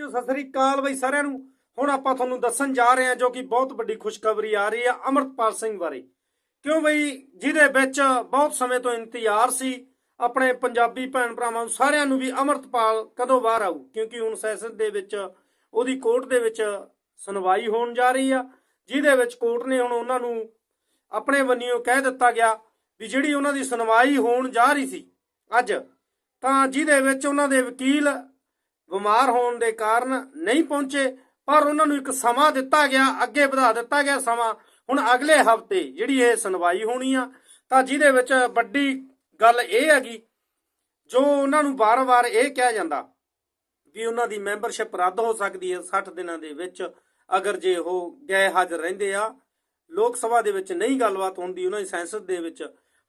Video Sat Sri ਅਕਾਲ ਬਈ ਸਾਰਿਆਂ ਨੂੰ। ਹੁਣ ਆਪਾਂ ਤੁਹਾਨੂੰ ਦੱਸਣ ਜਾ ਰਹੇ ਹਾਂ ਜੋ ਕਿ ਬਹੁਤ ਵੱਡੀ ਖੁਸ਼ਖਬਰੀ ਆ ਰਹੀ ਹੈ ਅਮਰਤਪਾਲ ਸਿੰਘ ਬਾਰੇ। ਕਿਉਂ ਬਈ? ਜਿਹਦੇ ਵਿੱਚ ਬਹੁਤ ਸਮੇਂ ਤੋਂ ਇੰਤਜ਼ਾਰ ਸੀ। ਆਪਣੇ ਪੰਜਾਬੀ ਭੈਣ ਭਰਾਵਾਂ ਨੂੰ ਸਾਰਿਆਂ ਨੂੰ ਵੀ ਅਮਰਤਪਾਲ ਕਦੋਂ ਬਾਹਰ ਆਊ? ਕਿਉਂਕਿ ਹੁਣ ਸੈਸ਼ਨ ਦੇ ਵਿੱਚ, ਉਹਦੀ ਕੋਰਟ ਦੇ ਵਿੱਚ ਸੁਣਵਾਈ ਹੋਣ ਜਾ ਰਹੀ ਆ। ਜਿਹਦੇ ਵਿੱਚ ਕੋਰਟ ਨੇ ਹੁਣ ਉਹਨਾਂ ਨੂੰ ਆਪਣੇ ਵੱਲੋਂ ਕਹਿ ਦਿੱਤਾ ਗਿਆ ਵੀ ਜਿਹੜੀ ਉਹਨਾਂ ਦੀ ਸੁਣਵਾਈ ਹੋਣ ਜਾ ਰਹੀ ਸੀ ਅੱਜ, ਤਾਂ ਜਿਹਦੇ ਵਿੱਚ ਉਹਨਾਂ ਦੇ ਵਕੀਲ ਬਿਮਾਰ ਹੋਣ ਦੇ ਕਾਰਨ ਨਹੀਂ ਪਹੁੰਚੇ, ਪਰ ਉਹਨਾਂ ਨੂੰ ਇੱਕ ਸਮਾਂ ਦਿੱਤਾ ਗਿਆ, ਅੱਗੇ ਵਧਾ ਦਿੱਤਾ ਗਿਆ ਸਮਾਂ। ਹੁਣ ਅਗਲੇ ਹਫ਼ਤੇ ਜਿਹੜੀ ਇਹ ਸੁਣਵਾਈ ਹੋਣੀ ਆ, ਤਾਂ ਜਿਹਦੇ ਵਿੱਚ ਵੱਡੀ ਗੱਲ ਇਹ ਹੈਗੀ, ਜੋ ਉਹਨਾਂ ਨੂੰ ਵਾਰ-ਵਾਰ ਇਹ ਕਿਹਾ ਜਾਂਦਾ ਵੀ ਉਹਨਾਂ ਦੀ ਮੈਂਬਰਸ਼ਿਪ ਰੱਦ ਹੋ ਸਕਦੀ ਹੈ 60 ਦਿਨਾਂ ਦੇ ਵਿੱਚ ਅਗਰ ਜੇ ਉਹ ਗਏ ਹਾਜ਼ਰ ਰਹਿੰਦੇ ਆ, ਲੋਕ ਸਭਾ ਦੇ ਵਿੱਚ ਨਹੀਂ ਗੱਲਬਾਤ ਹੁੰਦੀ ਉਹਨਾਂ ਦੀ ਸੈਂਸਸ ਦੇ ਵਿੱਚ।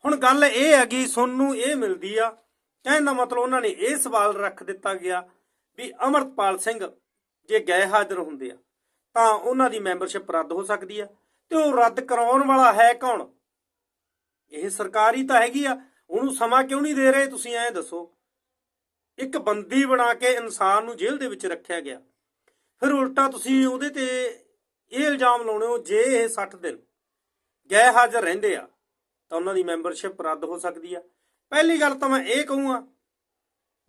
ਹੁਣ ਗੱਲ ਇਹ ਹੈਗੀ ਸੁਣਨ ਇਹ ਮਿਲਦੀ ਆ, ਕਹਿਣ ਦਾ ਮਤਲਬ ਉਹਨਾਂ ਨੇ ਇਹ ਸਵਾਲ ਰੱਖ ਦਿੱਤਾ ਗਿਆ ਵੀ ਅਮਰਤਪਾਲ ਸਿੰਘ ਜੇ ਗਏ ਹਾਜ਼ਰ ਹੁੰਦੇ ਆ, ਤਾਂ ਉਹਨਾਂ ਦੀ ਮੈਂਬਰਸ਼ਿਪ ਰੱਦ ਹੋ ਸਕਦੀ ਆ। ਤੇ ਉਹ ਰੱਦ ਕਰਾਉਣ ਵਾਲਾ ਹੈ ਕੌਣ? ਇਹ ਸਰਕਾਰੀ ਤਾਂ ਹੈਗੀ ਆ। ਉਹਨੂੰ ਸਮਾਂ ਕਿਉਂ ਨਹੀਂ ਦੇ ਰਹੇ? ਤੁਸੀਂ ਐਂ ਦੱਸੋ। ਇੱਕ ਬੰਦੀ ਬਣਾ ਕੇ ਇਨਸਾਨ ਨੂੰ ਜੇਲ੍ਹ ਦੇ ਵਿੱਚ ਰੱਖਿਆ ਗਿਆ। ਫਿਰ ਉਲਟਾ ਤੁਸੀਂ ਉਹਦੇ ਤੇ ਇਹ ਇਲਜ਼ਾਮ ਲਾਉਣੇ ਹੋ, ਜੇ ਇਹ 60 ਦਿਨ ਗਏ ਹਾਜ਼ਰ ਰਹਿੰਦੇ ਆ, ਤਾਂ ਉਹਨਾਂ ਦੀ ਮੈਂਬਰਸ਼ਿਪ ਰੱਦ ਹੋ ਸਕਦੀ ਆ। ਪਹਿਲੀ ਗੱਲ ਤਾਂ ਮੈਂ ਇਹ ਕਹੂੰਗਾ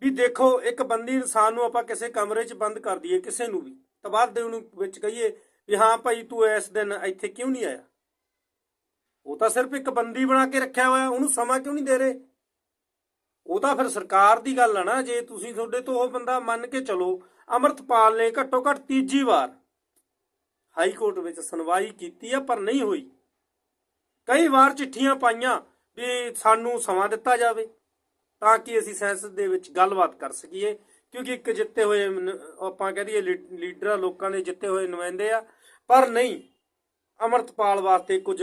ਵੀ ਦੇਖੋ, ਇੱਕ ਬੰਦੀ ਇਨਸਾਨ ਨੂੰ ਆਪਾਂ ਕਿਸੇ ਕਮਰੇ 'ਚ ਬੰਦ ਕਰ ਦਈਏ, ਕਿਸੇ ਨੂੰ ਵੀ, ਤਾਂ ਬਾਅਦ ਦੇ ਉਹਨੂੰ ਵਿੱਚ ਕਹੀਏ ਵੀ ਹਾਂ ਭਾਈ ਤੂੰ ਇਸ ਦਿਨ ਇੱਥੇ ਕਿਉਂ ਨਹੀਂ ਆਇਆ? ਉਹ ਤਾਂ ਸਿਰਫ ਇੱਕ ਬੰਦੀ ਬਣਾ ਕੇ ਰੱਖਿਆ ਹੋਇਆ, ਉਹਨੂੰ ਸਮਾਂ ਕਿਉਂ ਨਹੀਂ ਦੇ ਰਹੇ? ਉਹ ਤਾਂ ਫਿਰ ਸਰਕਾਰ ਦੀ ਗੱਲ ਆ ਨਾ, ਜੇ ਤੁਸੀਂ ਤੁਹਾਡੇ ਤੋਂ ਉਹ ਬੰਦਾ ਮੰਨ ਕੇ ਚਲੋ, ਅਮਰਤਪਾਲ ਨੇ ਘੱਟੋ ਘੱਟ ਤੀਜੀ ਵਾਰ ਹਾਈ ਕੋਰਟ ਵਿੱਚ ਸੁਣਵਾਈ ਕੀਤੀ ਆ, ਪਰ ਨਹੀਂ ਹੋਈ। ਕਈ ਵਾਰ ਚਿੱਠੀਆਂ ਪਾਈਆਂ ਵੀ ਸਾਨੂੰ ਸਮਾਂ ਦਿੱਤਾ ਜਾਵੇ। ਤਾਂ ਕਿ ਅਸੀਂ ਸੈਂਸਸ ਦੇ ਵਿੱਚ ਗੱਲਬਾਤ ਕਰ ਸਕੀਏ, ਕਿਉਂਕਿ ਇੱਕ ਜਿੱਤੇ ਹੋਏ ਆਪਾਂ ਕਹਿ ਦਈਏ ਲੀਡਰਾਂ ਲੋਕਾਂ ਦੇ ਜਿੱਤੇ ਹੋਏ ਨੁਮਾਇੰਦੇ ਆ। ਪਰ ਨਹੀਂ, ਅਮਰਤਪਾਲ ਵਾਸਤੇ ਕੁਝ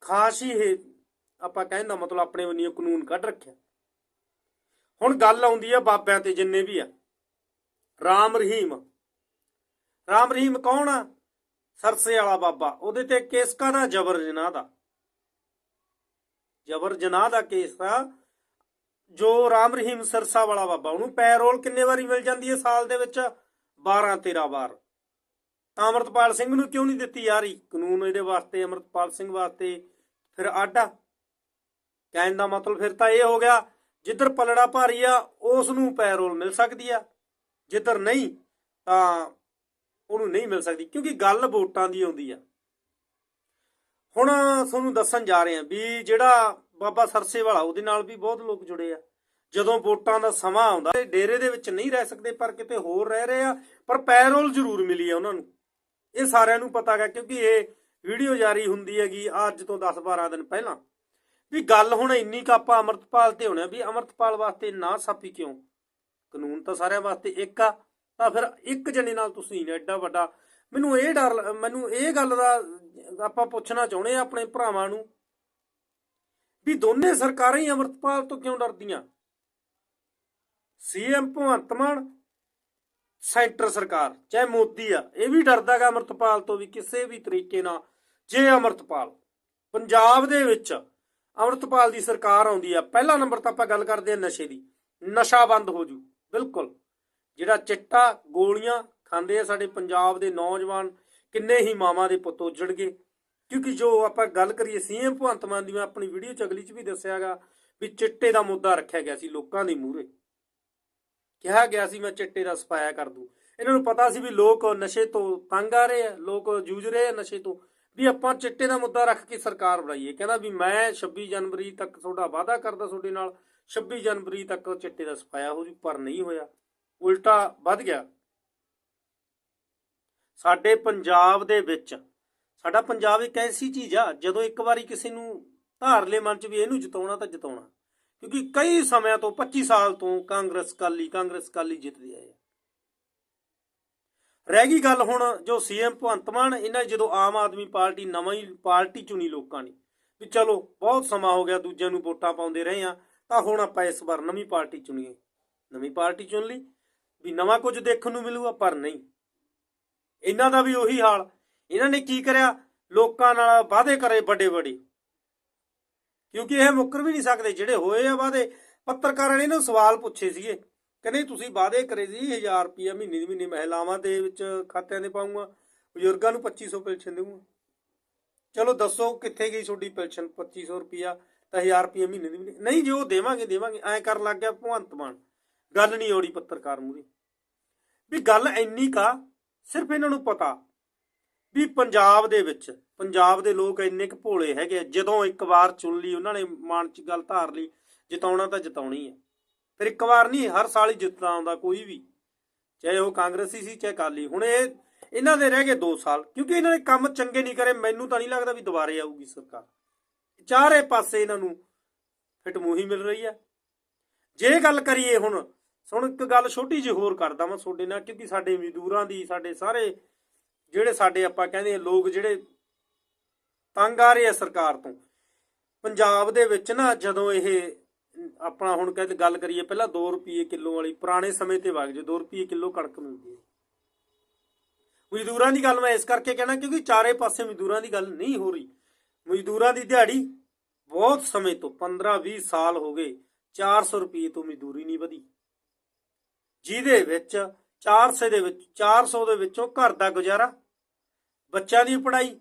ਖਾਸ ਹੀ ਆਪਾਂ ਕਹਿਣ ਮਤਲਬ ਆਪਣੇ ਵੱਲੋਂ ਕਾਨੂੰਨ ਕੱਢ ਰੱਖਿਆ। ਹੁਣ ਗੱਲ ਆਉਂਦੀ ਆ ਬਾਬਿਆਂ ਤੇ ਜਿੰਨੇ ਵੀ ਆ। ਰਾਮ ਰਹੀਮ। ਰਾਮ ਰਹੀਮ ਕੌਣ ਆ? ਸਰਸੇ ਵਾਲਾ ਬਾਬਾ। ਉਹਦੇ ਤੇ ਕੇਸ ਕਾਹਦਾ? ਜਬਰ ਜਨਾਹ ਦਾ। ਜਬਰ ਜਨਾਹ ਦਾ ਕੇਸ ਆ। ਜੋ ਰਾਮ ਰਹੀਮ ਸਰਸਾ ਵਾਲਾ ਬਾਬਾ, ਉਹਨੂੰ ਪੈਰੋਲ ਕਿੰਨੇ ਵਾਰੀ ਮਿਲ ਜਾਂਦੀ ਹੈ ਸਾਲ ਦੇ ਵਿੱਚ? 12 13 ਵਾਰ। ਤਾਂ ਅਮਰਤਪਾਲ ਸਿੰਘ ਨੂੰ ਕਿਉਂ ਨਹੀਂ ਦਿੱਤੀ ਯਾਰੀ ਕਾਨੂੰਨ ਇਹਦੇ ਵਾਸਤੇ, ਅਮਰਤਪਾਲ ਸਿੰਘ ਵਾਸਤੇ ਫਿਰ ਆਡਾ ਕਹਿਣ ਦਾ ਮਤਲਬ ਫਿਰ ਤਾਂ ਇਹ ਹੋ ਗਿਆ, ਜਿੱਧਰ ਪਲੜਾ ਭਾਰੀ ਆ, ਉਸ ਨੂੰ ਪੈਰੋਲ ਮਿਲ ਸਕਦੀ ਆ। ਜਿੱਧਰ ਨਹੀਂ, ਤਾਂ ਉਹਨੂੰ ਨਹੀਂ ਮਿਲ ਸਕਦੀ, ਕਿਉਂਕਿ ਗੱਲ ਵੋਟਾਂ ਦੀ ਆਉਂਦੀ ਆ। ਹੁਣ ਤੁਹਾਨੂੰ ਦੱਸਣ ਜਾ ਰਹੇ ਹਾਂ ਵੀ ਜਿਹੜਾ ਬਾਬਾ ਸਰਸੇ ਵਾਲਾ, ਉਹਦੇ ਨਾਲ ਵੀ ਬਹੁਤ ਲੋਕ ਜੁੜੇ ਆ। ਜਦੋਂ ਵੋਟਾਂ ਦਾ ਸਮਾਂ ਆਉਂਦਾ ਡੇਰੇ ਦੇ ਵਿੱਚ ਨਹੀਂ ਰਹਿ ਸਕਦੇ, ਪਰ ਕਿਤੇ ਹੋਰ ਰਹਿ ਰਹੇ ਆ, ਪਰ ਪੈਰੋਲ ਜ਼ਰੂਰ ਮਿਲੀ ਆ ਉਹਨਾਂ ਨੂੰ। ਇਹ ਸਾਰਿਆਂ ਨੂੰ ਪਤਾ ਹੈ ਕਿਉਂਕਿ ਇਹ ਵੀਡੀਓ ਜਾਰੀ ਹੁੰਦੀ ਹੈਗੀ ਅੱਜ ਤੋਂ 10-12 ਦਿਨ ਪਹਿਲਾਂ। ਵੀ ਗੱਲ ਹੁਣ ਇੰਨੀ ਕੁ ਆਪਾਂ ਅਮਰਤਪਾਲ ਤੇ ਹੋਣਾ ਵੀ ਅਮਰਤਪਾਲ ਵਾਸਤੇ ਨਾ ਸਾਪੀ ਕਿਉਂ? ਕਾਨੂੰਨ ਤਾਂ ਸਾਰਿਆਂ ਵਾਸਤੇ ਇੱਕ ਆ, ਤਾਂ ਫਿਰ ਇੱਕ ਜਣੇ ਨਾਲ ਤੁਸੀਂ ਐਡਾ ਵੱਡਾ। ਮੈਨੂੰ ਇਹ ਡਰ ਮੈਨੂੰ ਇਹ ਗੱਲ ਦਾ ਆਪਾਂ ਪੁੱਛਣਾ ਚਾਹੁੰਦੇ ਆ ਆਪਣੇ ਭਰਾਵਾਂ ਨੂੰ ਵੀ ਦੋਨੇ ਸਰਕਾਰਾਂ ਹੀ ਅਮਰਤਪਾਲ ਤੋਂ ਕਿਉਂ ਡਰਦੀਆਂ? ਸੀਐਮ ਭਗਵੰਤ ਮਾਨ, ਸੈਂਟਰ ਸਰਕਾਰ, ਚਾਹੇ ਮੋਦੀ ਆ, ਇਹ ਵੀ ਡਰਦਾਗਾ ਅਮਰਤਪਾਲ ਤੋਂ ਵੀ ਕਿਸੇ ਵੀ ਤਰੀਕੇ ਨਾਲ, ਜੇ ਅਮਰਤਪਾਲ। ਪੰਜਾਬ ਦੇ ਵਿੱਚ ਅਮਰਤਪਾਲ ਦੀ ਸਰਕਾਰ ਆਉਂਦੀ ਆ, ਪਹਿਲਾ ਨੰਬਰ ਤਾਂ ਆਪਾਂ ਗੱਲ ਕਰਦੇ ਆ ਨਸ਼ੇ ਦੀ। ਨਸ਼ਾ ਬੰਦ ਹੋ ਜੂ, ਬਿਲਕੁਲ। ਜਿਹੜਾ ਚਿੱਟਾ ਗੋਲੀਆਂ ਖਾਂਦੇ ਆ ਸਾਡੇ ਪੰਜਾਬ ਦੇ ਨੌਜਵਾਨ, ਕਿੰਨੇ ਹੀ ਮਾਵਾਂ ਦੇ ਪੁੱਤ ਉਜੜ ਗਏ। ਕਿਉਂਕਿ ਜੋ ਆਪਾਂ ਗੱਲ ਕਰੀਏ ਸੀਐਮ ਭਗਵੰਤ ਮਾਨ ਦੀ, ਮੈਂ ਆਪਣੀ ਵੀਡੀਓ ਚ ਅਗਲੀ ਚ ਵੀ ਦੱਸਿਆਗਾ ਵੀ ਚਿੱਟੇ ਦਾ ਮੁੱਦਾ ਰੱਖਿਆ ਗਿਆ ਸੀ ਲੋਕਾਂ ਦੇ ਮੂਹਰੇ। ਕਿਹਾ ਗਿਆ ਸੀ, ਮੈਂ ਚਿੱਟੇ ਦਾ ਸਫਾਇਆ ਕਰ ਦੂੰ। ਇਹਨਾਂ ਨੂੰ ਪਤਾ ਸੀ ਵੀ ਲੋਕ ਨਸ਼ੇ ਤੋਂ ਤੰਗ ਆ ਰਹੇ ਆ, ਲੋਕ ਜੂਝ ਰਹੇ ਆ ਨਸ਼ੇ ਤੋਂ। ਵੀ ਆਪਾਂ ਚਿੱਟੇ ਦਾ ਮੁੱਦਾ ਰੱਖ ਕੇ ਸਰਕਾਰ ਬਣਾਈਏ। ਕਹਿੰਦਾ ਵੀ ਮੈਂ 26 ਜਨਵਰੀ ਤੱਕ ਤੁਹਾਡਾ ਵਾਅਦਾ ਕਰਦਾ ਤੁਹਾਡੇ ਨਾਲ 26 ਜਨਵਰੀ ਤੱਕ ਚਿੱਟੇ ਦਾ ਸਫਾਇਆ ਹੋ ਜੂ, ਪਰ ਨਹੀਂ ਹੋਇਆ। ਉਲਟਾ ਵੱਧ ਗਿਆ। ਸਾਡੇ ਪੰਜਾਬ ਦੇ ਵਿੱਚ ਸਾਡਾ ਪੰਜਾਬ ਇੱਕ ਐਸੀ ਚੀਜ਼ ਆ, ਜਦੋਂ ਇੱਕ ਵਾਰੀ ਕਿਸੇ ਨੂੰ ਧਾਰਲੇ ਮਨ ਚ ਵੀ ਇਹਨੂੰ ਜਿਤਾਉਣਾ ਤਾਂ ਜਿਤਾਉਣਾ। ਕਿਉਂਕਿ ਕਈ ਸਮਿਆਂ ਤੋਂ 25 ਸਾਲ ਤੋਂ ਕਾਂਗਰਸ ਕਾਲੀ ਕਾਂਗਰਸ ਕਾਲੀ ਜਿੱਤਦੇ ਆਏ ਆ। ਰਹਿ ਗਈ ਗੱਲ ਹੁਣ ਜੋ ਸੀਐਮ ਭਗਵੰਤ ਮਾਨ, ਇਹਨਾਂ ਜਦੋਂ ਆਮ ਆਦਮੀ ਪਾਰਟੀ, ਨਵਾਂ ਹੀ ਪਾਰਟੀ ਚੁਣੀ ਲੋਕਾਂ ਨੇ, ਵੀ ਚਲੋ ਬਹੁਤ ਸਮਾਂ ਹੋ ਗਿਆ, ਦੂਜਿਆਂ ਨੂੰ ਵੋਟਾਂ ਪਾਉਂਦੇ ਰਹੇ ਆ, ਤਾਂ ਹੁਣ ਆਪਾਂ ਇਸ ਵਾਰ ਨਵੀਂ ਪਾਰਟੀ ਚੁਣੀਏ। ਨਵੀਂ ਪਾਰਟੀ ਚੁਣ ਲਈ, ਵੀ ਨਵਾਂ ਕੁਝ ਦੇਖਣ ਨੂੰ ਮਿਲੂਗਾ, ਪਰ ਨਹੀਂ। ਇਹਨਾਂ ਦਾ ਵੀ ਉਹੀ ਹਾਲ ਇਹਨਾਂ ਨੇ ਕੀ ਕਰਿਆ? ਲੋਕਾਂ ਨਾਲ ਵਾਅਦੇ ਕਰੇ ਵੱਡੇ ਵੱਡੇ। ਕਿਉਂਕਿ ਇਹ ਮੁੱਕਰ ਵੀ ਨਹੀਂ ਸਕਦੇ। ਜਿਹੜੇ ਹੋਏ ਆ ਵਾਅਦੇ, ਪੱਤਰਕਾਰਾਂ ਨੇ ਇਹਨੂੰ ਸਵਾਲ ਪੁੱਛੇ ਸੀਗੇ। ਕਹਿੰਦੇ, ਤੁਸੀਂ ਵਾਅਦੇ ਕਰੇ ਸੀ 1000 ਰੁਪਿਆ ਮਹੀਨੇ ਦੀ ਮਹੀਨੇ ਮਹਿਲਾਵਾਂ ਦੇ ਵਿੱਚ ਖਾਤਿਆਂ ਦੇ ਪਾਉਂਗਾ। ਬਜ਼ੁਰਗਾਂ ਨੂੰ 2500 ਪੈਨਸ਼ਨ ਦੇਵਾਂਗਾ ਚਲੋ ਦੱਸੋ ਕਿੱਥੇ ਗਈ ਤੁਹਾਡੀ ਪੈਨਸ਼ਨ 2500 ਰੁਪਿਆ ਤਾਂ 1000 ਰੁਪਿਆ ਮਹੀਨੇ ਦੀ ਮਹੀਨੇ ਨਹੀਂ ਜੋ ਦੇਵਾਂਗੇ ਦੇਵਾਂਗੇ। ਐ ਕਰਨ ਲੱਗ ਗਿਆ ਭਗਵੰਤ ਮਾਨ। ਗੱਲ ਨਹੀਂ ਔੜੀ ਪੱਤਰਕਾਰ ਮੂਰੇ ਵੀ ਗੱਲ ਇੰਨੀ ਕਾ, ਸਿਰਫ ਇਹਨਾਂ ਨੂੰ ਪਤਾ। ਵੀ ਪੰਜਾਬ ਦੇ ਵਿੱਚ ਪੰਜਾਬ ਦੇ ਲੋਕ ਇੰਨੇ ਕੁ ਭੋਲੇ ਹੈਗੇ ਆ, ਜਦੋਂ ਇੱਕ ਵਾਰ ਚੁਣ ਲਈ ਉਹਨਾਂ ਨੇ ਮਨ 'ਚ ਗੱਲ ਧਾਰ ਲਈ ਜਿਤਾਉਣਾ ਤਾਂ ਜਿਤਾਉਣੀ ਹੈ ਫਿਰ ਇੱਕ ਵਾਰ ਨਹੀਂ ਹਰ ਸਾਲ ਹੀ ਜਿੱਤਦਾ ਆਉਂਦਾ ਕੋਈ ਵੀ ਚਾਹੇ ਉਹ ਕਾਂਗਰਸੀ ਸੀ ਚਾਹੇ ਅਕਾਲੀ। ਹੁਣ ਇਹ ਇਹਨਾਂ ਦੇ ਰਹਿ ਗਏ 2 ਸਾਲ ਕਿਉਂਕਿ ਇਹਨਾਂ ਨੇ ਕੰਮ ਚੰਗੇ ਨਹੀਂ ਕਰੇ ਮੈਨੂੰ ਤਾਂ ਨਹੀਂ ਲੱਗਦਾ ਵੀ ਦੁਬਾਰੇ ਆਊਗੀ ਸਰਕਾਰ। ਚਾਰੇ ਪਾਸੇ ਇਹਨਾਂ ਨੂੰ ਫਿੱਟ ਮੂਹੀ ਮਿਲ ਰਹੀ ਹੈ ਜੇ ਗੱਲ ਕਰੀਏ ਹੁਣ ਹੁਣ ਇੱਕ ਗੱਲ ਛੋਟੀ ਜਿਹੀ ਹੋਰ ਕਰਦਾ ਮੈਂ ਤੁਹਾਡੇ ਨਾਲ ਕਿਉਂਕਿ ਸਾਡੇ ਮਜ਼ਦੂਰਾਂ ਦੀ ਸਾਡੇ ਸਾਰੇ ਜਿਹੜੇ ਸਾਡੇ ਆਪਾਂ ਕਹਿੰਦੇ ਲੋਕ ਜਿਹੜੇ ਤੰਗ ਆ ਰਹੇ ਆ ਸਰਕਾਰ ਤੋਂ, ਪੰਜਾਬ ਦੇ ਵਿੱਚ ਨਾ ਜਦੋਂ ਇਹ ਆਪਣਾ ਹੁਣ ਕਹਿੰਦੇ ਗੱਲ ਕਰੀਏ, ਪਹਿਲਾਂ 2 ਰੁਪਏ ਕਿਲੋ ਵਾਲੀ ਪੁਰਾਣੇ ਸਮੇਂ ਤੇ ਵਗ ਜੇ 2 ਰੁਪਏ ਕਿਲੋ ਕਣਕ ਮਿਲਦੀ ਹੈ। ਮਜ਼ਦੂਰਾਂ ਦੀ ਗੱਲ ਮੈਂ ਇਸ ਕਰਕੇ ਕਹਿਣਾ ਕਿਉਂਕਿ ਚਾਰੇ ਪਾਸੇ ਮਜ਼ਦੂਰਾਂ ਦੀ ਗੱਲ ਨਹੀਂ ਹੋ ਰਹੀ। ਮਜ਼ਦੂਰਾਂ ਦੀ ਦਿਹਾੜੀ ਬਹੁਤ ਸਮੇਂ ਤੋਂ 15-20 ਸਾਲ ਹੋ ਗਏ 400 ਰੁਪਏ ਤੋਂ ਮਜ਼ਦੂਰੀ ਨਹੀਂ ਵਧੀ। ਜਿਹਦੇ ਵਿੱਚ 400 ਦੇ ਵਿੱਚ 400 ਦੇ ਵਿੱਚੋਂ ਘਰ ਦਾ ਗੁਜ਼ਾਰਾ ਬੱਚਿਆਂ ਦੀ ਪੜ੍ਹਾਈ,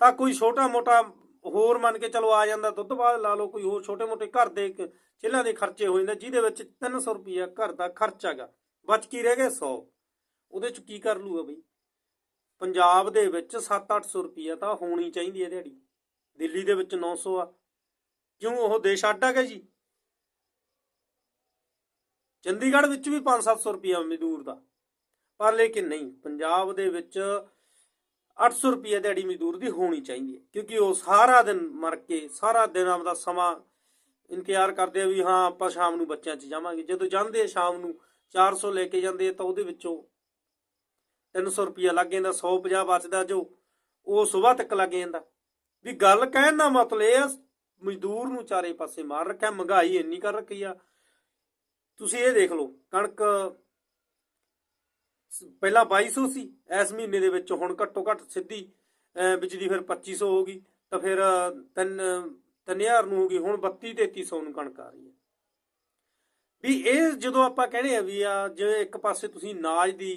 ਤਾਂ ਕੋਈ ਛੋਟਾ ਮੋਟਾ ਹੋਰ ਮੰਨ ਕੇ ਚਲੋ ਆ ਜਾਂਦਾ, ਦੁੱਧ ਬਾਅਦ ਲਾ ਲਓ, ਕੋਈ ਹੋਰ ਛੋਟੇ ਮੋਟੇ ਘਰ ਦੇ ਚਿੱਲਾਂ ਦੇ ਖਰਚੇ ਹੋ ਜਾਂਦੇ, ਜਿਹਦੇ ਵਿੱਚ 300 ਰੁਪਇਆ ਘਰ ਦਾ ਖਰਚਾਗਾ ਬਚ ਕੀ ਰਹਿ ਗਿਆ 100 ਉਹਦੇ ਚ ਕੀ ਕਰ ਲੂਗਾ ਬਈ? ਪੰਜਾਬ ਦੇ ਵਿੱਚ 7-800 ਰੁਪਿਆ ਤਾਂ ਹੋਣੀ ਚਾਹੀਦੀ ਹੈ ਦਿਹਾੜੀ, ਦਿੱਲੀ ਦੇ ਵਿੱਚ 900 ਆ, ਕਿਉਂ ਉਹ ਦੇਸ਼ ਅੱਡ ਹੈਗਾ ਜੀ? ਚੰਡੀਗੜ੍ਹ ਵਿੱਚ ਵੀ 5-700 ਰੁਪਇਆ ਮਜ਼ਦੂਰ ਦਾ, ਪਰ ਲੇਕਿਨ ਨਹੀਂ, ਪੰਜਾਬ ਦੇ ਵਿੱਚ 800 ਰੁਪਏ ਦਿਹਾੜੀ ਮਜ਼ਦੂਰ ਦੀ ਹੋਣੀ ਚਾਹੀਦੀ ਹੈ, ਕਿਉਂਕਿ ਉਹ ਸਾਰਾ ਦਿਨ ਮਰ ਕੇ, ਸਾਰਾ ਦਿਨ ਆਪਦਾ ਸਮਾਂ ਇੰਤਜ਼ਾਰ ਕਰਦੇ ਆ ਵੀ ਹਾਂ, ਆਪਾਂ ਸ਼ਾਮ ਨੂੰ ਬੱਚਿਆਂ 'ਚ ਜਾਵਾਂਗੇ। ਜਦੋਂ ਜਾਂਦੇ ਆ ਸ਼ਾਮ ਨੂੰ 400 ਲੈ ਕੇ ਜਾਂਦੇ ਆ ਤਾਂ ਉਹਦੇ ਵਿੱਚੋਂ 300 ਰੁਪਿਆ ਲੱਗ ਜਾਂਦਾ 150 ਬਚਦਾ ਜੋ, ਉਹ ਸਵੇਰ ਤੱਕ ਲੱਗ ਜਾਂਦਾ। ਵੀ ਗੱਲ ਕਹਿਣ ਦਾ ਮਤਲਬ ਇਹ ਮਜ਼ਦੂਰ ਨੂੰ ਚਾਰੇ ਪਾਸੇ ਮਾਰ ਰੱਖਿਆ, ਮਹਿੰਗਾਈ ਇੰਨੀ ਕਰ ਰੱਖੀ ਆ। ਤੁਸੀਂ ਇਹ ਦੇਖ ਲਓ, ਕਣਕ ਪਹਿਲਾਂ 2200 ਸੀ ਇਸ ਮਹੀਨੇ ਦੇ ਵਿੱਚ ਹੁਣ ਘੱਟੋ ਘੱਟ ਸਿੱਧੀ ਬਿਜਲੀ ਫਿਰ 2500 ਹੋ ਗਈ, ਤਾਂ ਫਿਰ 3 3000 ਨੂੰ ਹੋ ਗਈ, ਹੁਣ 32 3300 ਨੂੰ ਕਣਕ ਆ ਰਹੀ ਹੈ। ਵੀ ਇਹ ਜਦੋਂ ਆਪਾਂ ਕਹਿੰਦੇ ਆ ਵੀ ਆ, ਜਿਵੇਂ ਇੱਕ ਪਾਸੇ ਤੁਸੀਂ ਨਾਜ ਦੀ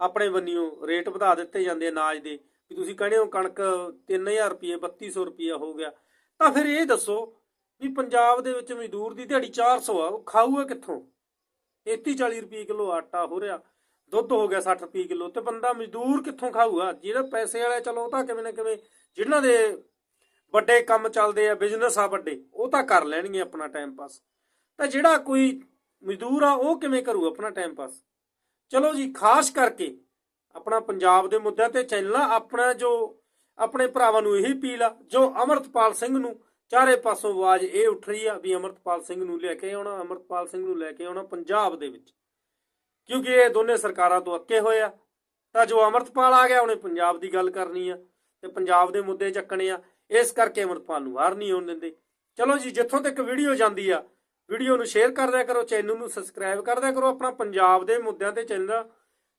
ਆਪਣੇ ਬੰਨਿਓ ਰੇਟ ਵਧਾ ਦਿੱਤੇ ਜਾਂਦੇ ਆ ਨਾਜ ਦੇ, ਵੀ ਤੁਸੀਂ ਕਹਿੰਦੇ ਹੋ ਕਣਕ 3000 ਰੁਪਏ 3200 ਰੁਪਏ ਹੋ ਗਿਆ, ਤਾਂ ਫਿਰ ਇਹ ਦੱਸੋ ਵੀ ਪੰਜਾਬ ਦੇ ਵਿੱਚ ਮਜ਼ਦੂਰ ਦੀ ਦਿਹਾੜੀ 400 ਆ, ਉਹ ਖਾਊਗਾ ਕਿੱਥੋਂ? 33 40 ਰੁਪਏ ਕਿਲੋ ਆਟਾ ਹੋ ਰਿਹਾ ਦੁੱਧ ਹੋ ਗਿਆ 60 ਰੁਪਏ ਕਿਲੋ ਤੇ ਬੰਦਾ ਮਜ਼ਦੂਰ ਕਿੱਥੋਂ ਖਾਊਗਾ? ਜਿਹੜਾ ਪੈਸੇ ਵਾਲਾ ਚਲੋ ਉਹ ਤਾਂ ਕਿਵੇਂ ਨਾ ਕਿਵੇਂ ਜਿਨ੍ਹਾਂ ਦੇ ਵੱਡੇ ਕੰਮ ਚੱਲਦੇ ਆ ਬਿਜ਼ਨਸ ਆ ਵੱਡੇ, ਉਹ ਤਾਂ ਕਰ ਲੈਣਗੇ ਆਪਣਾ ਟਾਈਮ ਪਾਸ ਤਾਂ ਜਿਹੜਾ ਕੋਈ ਮਜ਼ਦੂਰ ਆ, ਉਹ ਕਿਵੇਂ ਕਰੂ ਆਪਣਾ ਟਾਈਮ ਪਾਸ ਚਲੋ ਜੀ, ਖਾਸ ਕਰਕੇ ਆਪਣਾ ਪੰਜਾਬ ਦੇ ਮੁੱਦਿਆਂ ਤੇ ਚੈਨਲਾਂ ਆਪਣਾ ਜੋ ਆਪਣੇ ਭਰਾਵਾਂ ਨੂੰ ਇਹੀ ਅਪੀਲ ਆ, ਜੋ ਅਮਰਤਪਾਲ ਸਿੰਘ ਨੂੰ ਚਾਰੇ ਪਾਸੋਂ ਆਵਾਜ਼ ਇਹ ਉੱਠ ਰਹੀ ਆ ਵੀ ਅਮਰਤਪਾਲ ਸਿੰਘ ਨੂੰ ਲੈ ਕੇ ਆਉਣਾ, ਅਮਰਤਪਾਲ ਸਿੰਘ ਨੂੰ ਲੈ ਕੇ ਆਉਣਾ ਪੰਜਾਬ ਦੇ ਵਿੱਚ। ਕਿਉਂਕਿ ਇਹ ਦੋਨੇ ਸਰਕਾਰਾਂ ਤੋਂ ਅੱਕੇ ਹੋਏ ਆ। ਤਾਂ ਜੋ ਅਮਰਤਪਾਲ ਆ ਗਿਆ, ਉਹਨੇ ਪੰਜਾਬ ਦੀ ਗੱਲ ਕਰਨੀ ਆ ਤੇ ਪੰਜਾਬ ਦੇ ਮੁੱਦੇ ਚੱਕਣੇ ਆ। ਇਸ ਕਰਕੇ ਅਮਰਤਪਾਲ ਨੂੰ ਬਾਹਰ ਨਹੀਂ ਆਉਣ ਦਿੰਦੇ। ਚਲੋ ਜੀ, ਜਿੱਥੋਂ ਤੱਕ ਵੀਡੀਓ ਜਾਂਦੀ ਆ, ਵੀਡੀਓ ਨੂੰ ਸ਼ੇਅਰ ਕਰਦਿਆ ਕਰੋ, ਚੈਨਲ ਨੂੰ ਸਬਸਕ੍ਰਾਈਬ ਕਰਦਿਆ ਕਰੋ। ਆਪਣਾ ਪੰਜਾਬ ਦੇ ਮੁੱਦਿਆਂ ਤੇ ਚੈਨਲ,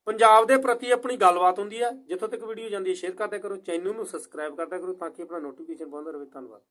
ਪੰਜਾਬ ਦੇ ਪ੍ਰਤੀ ਆਪਣੀ ਗੱਲਬਾਤ ਹੁੰਦੀ ਆ। ਜਿੱਥੋਂ ਤੱਕ ਵੀਡੀਓ ਜਾਂਦੀ ਹੈ ਸ਼ੇਅਰ ਕਰ ਕਰੋ, ਚੈਨਲ ਨੂੰ ਸਬਸਕ੍ਰਾਈਬ ਕਰਦਿਆ ਕਰੋ ਤਾਂ ਕਿ ਆਪਣਾ ਨੋਟੀਫਿਕੇਸ਼ਨ ਬੰਦ ਰਹੇ। ਧੰਨਵਾਦ।